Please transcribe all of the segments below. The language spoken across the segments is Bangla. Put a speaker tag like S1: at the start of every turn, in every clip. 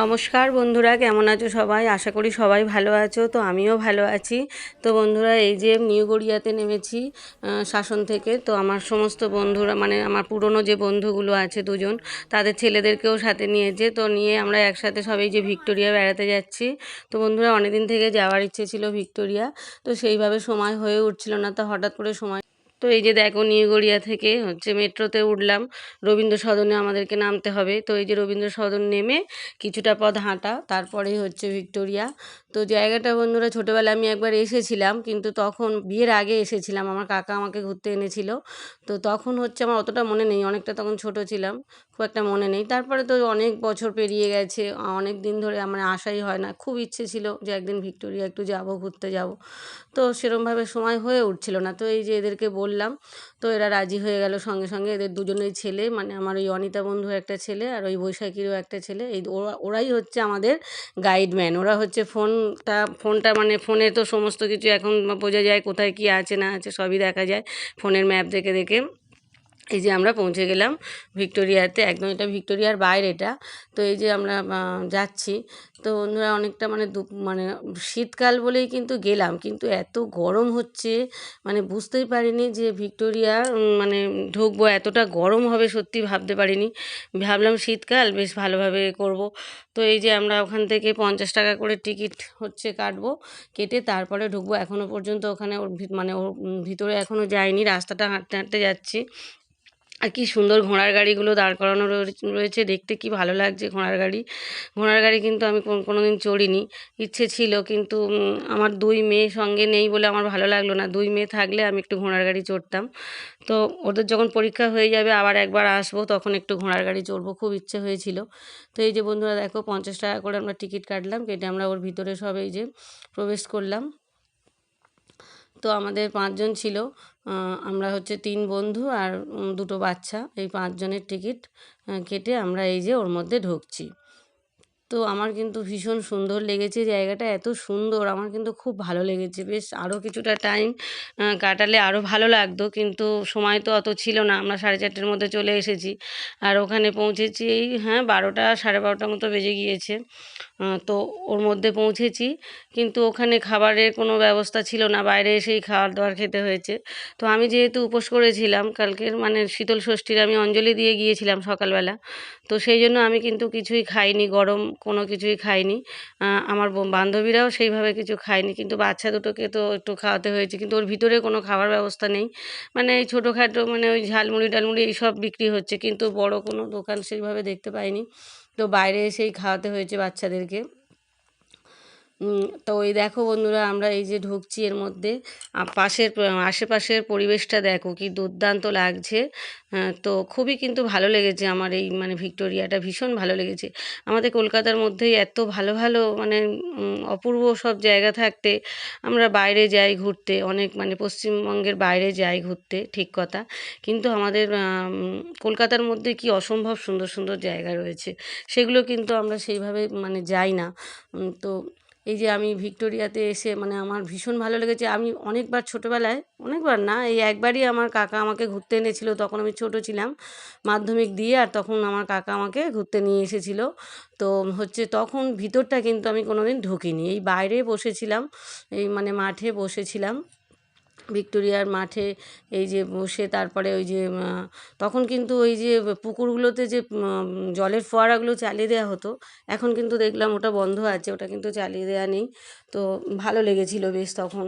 S1: নমস্কার বন্ধুরা, কেমন আছো সবাই? আশা করি সবাই ভালো আছো, তো আমিও ভালো আছি। তো বন্ধুরা, এই যে নিউ গড়িয়াতে নেমেছি শাসন থেকে, তো আমার সমস্ত বন্ধুরা মানে আমার পুরনো যে বন্ধুগুলো আছে দুজন, তাদের ছেলেদেরকেও সাথে নিয়েছে, তো নিয়ে আমরা একসাথে সবাই যে ভিক্টোরিয়া বেড়াতে যাচ্ছি। তো বন্ধুরা, অনেকদিন থেকে যাওয়ার ইচ্ছে ছিল ভিক্টোরিয়া, তো সেইভাবে সময় হয়ে উঠছিল না, তো হঠাৎ করে সময় তো এই যে দেখো নিউ গড়িয়া থেকে হচ্ছে মেট্রোতে উঠলাম। রবীন্দ্র সদনে আমাদেরকে নামতে হবে। তো এই যে রবীন্দ্র সদন নেমে কিছুটা পথ হাঁটা তারপরেই হচ্ছে ভিক্টোরিয়া। তো জায়গাটা বন্ধুরা ছোটোবেলায় আমি একবার এসেছিলাম, কিন্তু তখন বিয়ের আগে এসেছিলাম। আমার কাকা আমাকে ঘুরতে এনেছিল। তো তখন হচ্ছে আমার অতটা মনে নেই, অনেকটা তখন ছোট ছিলাম, খুব একটা মনে নেই। তারপরে তো অনেক বছর পেরিয়ে গেছে, অনেক দিন ধরে আমার আশাই হয় না। খুব ইচ্ছে ছিল যে একদিন ভিক্টোরিয়া একটু যাব, ঘুরতে যাব। তো সেরমভাবে সময় হয়ে উঠছিল না। তো এই যে এদেরকে বললাম তো এরা রাজি হয়ে গেল সঙ্গে সঙ্গে। এদের দুজনেই ছেলে মানে আমার ওই অনিতা বন্ধু একটা ছেলে আর ওই বৈশাখীরও একটা ছেলে। এই ওরা, ওরাই হচ্ছে আমাদের গাইডম্যান ওরা হচ্ছে ফোনটা ফোনটা মানে ফোনে তো সমস্ত কিছু এখন বোঝা যায় কোথায় কি আছে না আছে সবই দেখা যায়। ফোনের ম্যাপ দেখে দেখে। এই যে আমরা পৌঁছে গেলাম ভিক্টোরিয়াতে, একদম এটা ভিক্টোরিয়ার বাইরে এটা। তো এই যে আমরা যাচ্ছি, তো বন্ধুরা অনেকটা মানে দু মানে শীতকাল বলেই কিন্তু গেলাম, কিন্তু এত গরম হচ্ছে মানে বুঝতেই পারিনি যে ভিক্টোরিয়া মানে ঢুকবো, এতটা গরম হবে সত্যি ভাবতে পারিনি। ভাবলাম শীতকাল, বেশ ভালোভাবে করব। তো এই যে আমরা ওখান থেকে পঞ্চাশ টাকা করে টিকিট হচ্ছে কাটবো, কেটে তারপরে ঢুকবো। এখনও পর্যন্ত ওখানে ওর মানে ওর ভিতরে এখনও যায়নি রাস্তাটা হাঁটতে হাঁটতে যাচ্ছি। আর কি সুন্দর ঘোড়ার গাড়িগুলো দাঁড় করানো রয়েছে। দেখতে কি ভালো লাগছে ঘোড়ার গাড়ি। ঘোড়ার গাড়ি কিন্তু আমি কোন- দিন চড়িনি। ইচ্ছে ছিল, কিন্তু আমার দুই মেয়ে সঙ্গে নেই বলে আমার ভালো লাগল না। দুই মেয়ে থাকলে আমি একটু ঘোড়ার গাড়ি চড়তাম। তো ওদের যখন পরীক্ষা হয়ে যাবে, আবার একবার আসব, তখন একটু ঘোড়ার গাড়ি চড়বো। খুব ইচ্ছে হয়েছিল। তো এই যে বন্ধুরা, দেখো, পঞ্চাশ টাকা করে আমরা টিকিট কাটলাম, কেটে আমরা ওর ভিতরে সব এই যে প্রবেশ করলাম। তো আমাদের পাঁচজন ছিল। আমরা হচ্ছে তিন বন্ধু আর দুটো বাচ্চা। এই পাঁচজনের টিকিট কেটে আমরা এই যে ওর মধ্যে ঢুকছি। তো আমার কিন্তু ভীষণ সুন্দর লেগেছে জায়গাটা, এত সুন্দর। আমার কিন্তু খুব ভালো লেগেছে। বেশ আরও কিছুটা টাইম কাটালে আরও ভালো লাগতো। কিন্তু সময় তো অত ছিল না। আমরা সাড়ে চারটের মধ্যে চলে এসেছি। আর ওখানে পৌঁছেছি এই হ্যাঁ বারোটা, সাড়ে বারোটার মতো বেজে গিয়েছে। তো ওর মধ্যে পৌঁছেছি। কিন্তু ওখানে খাবারের কোনো ব্যবস্থা ছিল না। বাইরে এসেই খাবার দাবার খেতে হয়েছে। তো আমি যেহেতু উপোস করেছিলাম, কালকের মানে শীতল ষষ্ঠীর আমি অঞ্জলি দিয়ে গিয়েছিলাম সকালবেলা। তো সেই জন্য আমি কিন্তু কিছুই খাইনি, গরম কোনো কিছুই খাইনি। আমার বান্ধবীরাও সেইভাবে কিছু খায়নি, কিন্তু বাচ্চা দুটোকে তো একটু খাওয়াতে হয়েছে, কিন্তু ওর ভিতরে কোনো খাবার ব্যবস্থা নেই। মানে এই ছোটোখাটো মানে ওই ঝালমুড়ি টালমুড়ি এইসব বিক্রি হচ্ছে, কিন্তু বড় কোনো দোকান সেইভাবে দেখতে পাইনি। তো বাইরে এসেই খাওয়াতে হয়েছে বাচ্চাদেরকে। তো এই দেখো বন্ধুরা, আমরা এই যে ঢুকছি এর মধ্যে। পাশের, আশেপাশের পরিবেশটা দেখো কি দুর্দান্ত লাগছে। তো খুবই কিন্তু ভালো লেগেছে আমার এই মানে ভিক্টোরিয়াটা, ভীষণ ভালো লেগেছে। আমাদের কলকাতার মধ্যেই এত ভালো ভালো মানে অপূর্ব সব জায়গা থাকতে আমরা বাইরে যাই ঘুরতে, অনেক মানে পশ্চিমবঙ্গের বাইরে যাই ঘুরতে, ঠিক কথা। কিন্তু আমাদের কলকাতার মধ্যে কি অসম্ভব সুন্দর সুন্দর জায়গা রয়েছে। সেগুলো কিন্তু আমরা সেইভাবে মানে যাই না। তো এই যে আমি ভিক্টোরিয়াতে এসে মানে আমার ভীষণ ভালো লেগেছে। আমি অনেকবার ছোটোবেলায়, অনেকবার না, এই একবারই আমার কাকা আমাকে ঘুরতে এনেছিল, তখন আমি ছোট ছিলাম মাধ্যমিক দিয়ে, আর তখন আমার কাকা আমাকে ঘুরতে নিয়ে এসেছিল। তো হচ্ছে তখন ভিতরটা কিন্তু আমি কোনোদিন ঢুকিনি। এই বাইরে বসেছিলাম, এই মানে মাঠে বসেছিলাম। ভিক্টোরিয়ার মাঠে এই যে বসে তারপরে ওই যে তখন কিন্তু ওই যে পুকুরগুলোতে যে জলের ফোয়ারাগুলো চালিয়ে দেওয়া হতো, এখন কিন্তু দেখলাম ওটা বন্ধ আছে, ওটা কিন্তু চালিয়ে দেওয়া নেই। তো ভালো লেগেছিল বেশ তখন।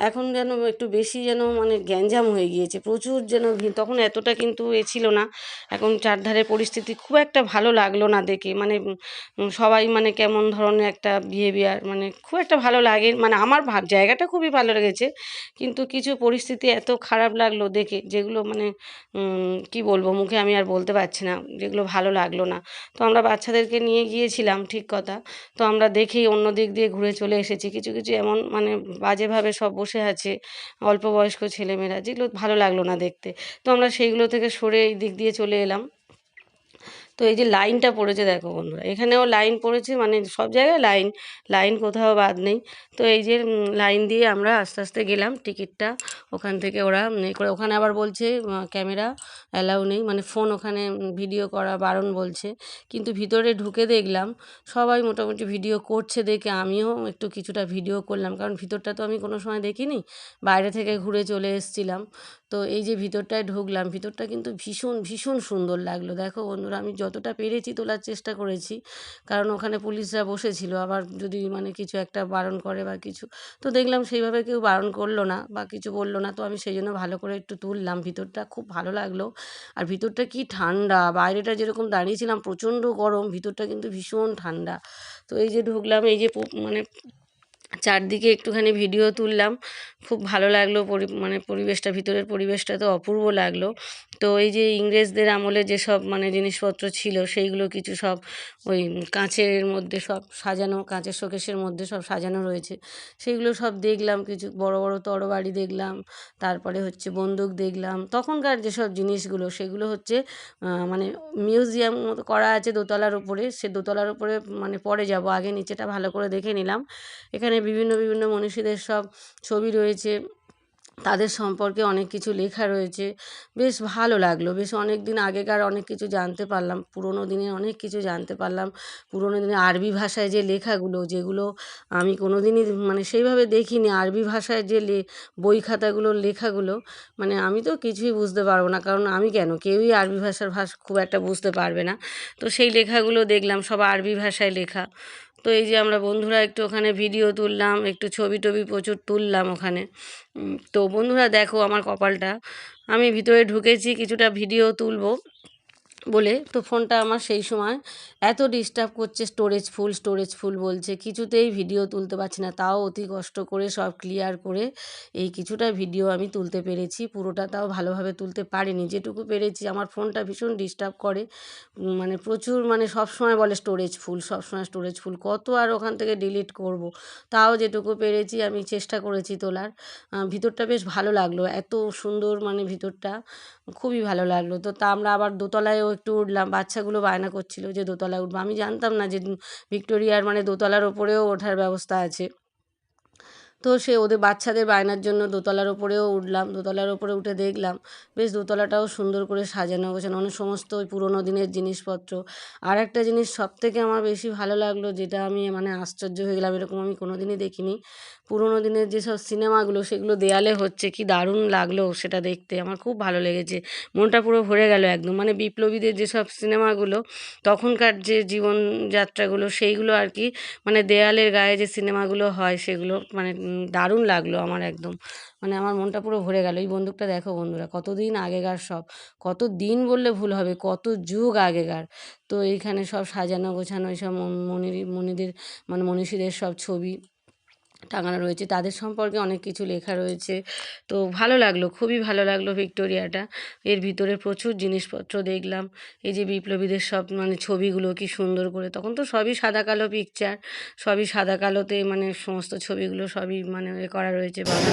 S1: এখন যেন একটু বেশি যেন মানে গ্যাঞ্জাম হয়ে গিয়েছে, প্রচুর যেন তখন এতটা কিন্তু এ ছিল না। এখন চারধারে পরিস্থিতি খুব একটা ভালো লাগল না দেখে মানে সবাই মানে কেমন ধরনের একটা বিহেভিয়ার মানে খুব একটা ভালো লাগে মানে আমার ভা- জায়গাটা খুবই ভালো লেগেছে, কিন্তু কিছু পরিস্থিতি এত খারাপ লাগল দেখে, যেগুলো মানে কি বলব, মুখে আমি আর বলতে পারছি না, যেগুলো ভালো লাগল না। তো আমরা বাচ্চাদেরকে নিয়ে গিয়েছিলাম, ঠিক কথা। তো আমরা দেখেই অন্য দিক দিয়ে ঘুরে চলে এসেছি। কিছু কিছু এমন মানে বাজেভাবে সব বসে আছে, অল্প বয়স্ক ছেলেমেয়েরা, যেগুলো ভালো লাগল না দেখতে। তো আমরা সেইগুলো থেকে সরে এই দিক দিয়ে চলে এলাম। তো এই যে লাইনটা পড়েছে দেখো বন্ধুরা, এখানেও লাইন পড়েছে মানে সব জায়গায় লাইন লাইন কোথাও বাদ নেই। তো এই যে লাইন দিয়ে আমরা আস্তে আস্তে গেলাম টিকিটটা, ওখান থেকে ওরা করে ওখানে আবার বলছে ক্যামেরা অ্যালাউ নেই মানে ফোন ওখানে ভিডিও করা বারণ বলছে। কিন্তু ভিতরে ঢুকে দেখলাম, সবাই মোটামুটি ভিডিও করছে দেখে আমিও একটু কিছুটা ভিডিও করলাম, কারণ ভিতরটা তো আমি কোনো সময় দেখিনি, বাইরে থেকে ঘুরে চলে এসেছিলাম। তো এই যে ভিতরটায় ঢুকলাম, ভিতরটা কিন্তু ভীষণ ভীষণ সুন্দর লাগল। দেখো বন্ধুরা, আমি যতটা পেরেছি তোলার চেষ্টা করেছি। কারণ ওখানে পুলিশরা বসেছিল, আবার যদি মানে কিছু একটা বারণ করে বা কিছু, তো দেখলাম সেইভাবে কেউ বারণ করল না বা কিছু বলল না, তো আমি সেই জন্য ভালো করে একটু তুললাম। ভিতরটা খুব ভালো লাগল। আর ভিতরটা কি ঠান্ডা, বাইরেটা যেরকম দাঁড়িয়েছিলাম প্রচণ্ড গরম, ভিতরটা কিন্তু ভীষণ ঠান্ডা। তো এই যে ঢুকলাম, এই যে মানে চারদিকে একটুখানি ভিডিও তুললাম, খুব ভালো লাগল পরি মানে পরিবেশটা, ভিতরের পরিবেশটা তো অপূর্ব লাগল। তো এই যে ইংরেজদের আমলে যেসব মানে জিনিসপত্র ছিল, সেইগুলো কিছু সব ওই কাঁচের মধ্যে সব সাজানো, কাঁচের শোকেসের মধ্যে সব সাজানো রয়েছে। সেইগুলো সব দেখলাম, কিছু বড় বড় তরবারি দেখলাম, তারপরে হচ্ছে বন্দুক দেখলাম। তখনকার যেসব জিনিসগুলো, সেগুলো হচ্ছে মানে মিউজিয়াম মতো করা আছে দোতলার উপরে, সে দোতলার উপরে মানে পরে যাব, আগে নিচেটা ভালো করে দেখে নিলাম। এখানে বিভিন্ন বিভিন্ন মনীষীদের সব ছবি রয়েছে। তাদের সম্পর্কে অনেক কিছু লেখা রয়েছে। বেশ ভালো লাগল। বেশ অনেক দিন আগেকার অনেক কিছু জানতে পারলাম। পুরোনো দিনের অনেক কিছু জানতে পারলাম। পুরোনো দিনে আরবি ভাষায় যে লেখাগুলো, যেগুলো আমি কোনো দিনই মানে সেইভাবে দেখিনি। আরবি ভাষায় যে বই খাতাগুলোর লেখাগুলো মানে আমি তো কিছুই বুঝতে পারব না। কারণ আমি কেন? কেউই আরবি ভাষার ভাষা খুব একটা বুঝতে পারবে না। তো সেই লেখাগুলো দেখলাম, সব আরবি ভাষায় লেখা। তো এই যে আমরা বন্ধুরা একটু ওখানে ভিডিও তুললাম, একটু ছবি টবি প্রচুর তুললাম ওখানে। তো বন্ধুরা দেখো আমার কপালটা। আমি ভিতরে ঢুকেছি, কিছুটা ভিডিও তুলবো। বলে, তো ফোনটা আমার সেই সময় এত ডিস্টার্ব করছে স্টোরেজ ফুল স্টোরেজ ফুল বলছে। কিছুতেই ভিডিও তুলতে পারছি না। তাও অতি কষ্ট করে সব ক্লিয়ার করে এই কিছুটা ভিডিও আমি তুলতে পেরেছি। পুরোটা তাও ভালোভাবে তুলতে পারিনি। যেটুকু পেরেছি, আমার ফোনটা ভীষণ ডিস্টার্ব করে। মানে প্রচুর মানে সব সময় বলে স্টোরেজ ফুল সব সময় স্টোরেজ ফুল কত আর ওখান থেকে ডিলিট করব? তাও যেটুকু পেরেছি, আমি চেষ্টা করেছি তোলার। ভিতরটা বেশ ভালো লাগল। এত সুন্দর মানে ভিতরটা খুবই ভালো লাগল। তো তা আমরা আবার দোতলায়ও একটু উঠলাম, বাচ্চাগুলো বায়না করছিল যে দোতলায় উঠবো। আমি জানতাম না যে ভিক্টোরিয়ার মানে দোতলার ওপরেও ওঠার ব্যবস্থা আছে। তো সে ওদের বাচ্চাদের বায়নার জন্য দোতলার ওপরেও উঠলাম, দোতলার ওপরে উঠে দেখলাম, বেশ দোতলাটাও সুন্দর করে সাজানো গোছানো অনেক সমস্ত ওই পুরোনো দিনের জিনিসপত্র। আর একটা জিনিস সব থেকে আমার বেশি ভালো লাগল, যেটা আমি মানে আশ্চর্য হয়ে গেলাম, এরকম আমি কোনো দিনই দেখিনি পুরোনো দিনের যেসব সিনেমাগুলো সেগুলো দেয়ালে হচ্ছে, কি দারুণ লাগল সেটা দেখতে। আমার খুব ভালো লেগেছে। মনটা পুরো ভরে গেল একদম। মানে বিপ্লবীদের যেসব সিনেমাগুলো, তখনকার যে জীবনযাত্রাগুলো, সেইগুলো আর কি মানে দেয়ালের গায়ে যে সিনেমাগুলো হয়, সেগুলো মানে দারুণ লাগল আমার একদম। মানে আমার মনটা পুরো ভরে গেল। এই বন্দুকটা দেখো বন্ধুরা, কতদিন আগেকার সব। কত দিন বললে ভুল হবে, কত যুগ আগেকার। তো এইখানে সব সাজানো গোছানো, এইসব মনির, মনিদের মানে মনীষীদের সব ছবি টাঙানো রয়েছে। তাদের সম্পর্কে অনেক কিছু লেখা রয়েছে। তো ভালো লাগল, খুবই ভালো লাগল ভিক্টোরিয়াটা। এর ভিতরে প্রচুর জিনিসপত্র দেখলাম। এই যে বিপ্লবীদের সব মানে ছবিগুলো কি সুন্দর করে, তখন তো সবই সাদা কালো পিকচার সবই সাদা কালোতে মানে সমস্ত ছবিগুলো সবই মানে করা রয়েছে। বাবা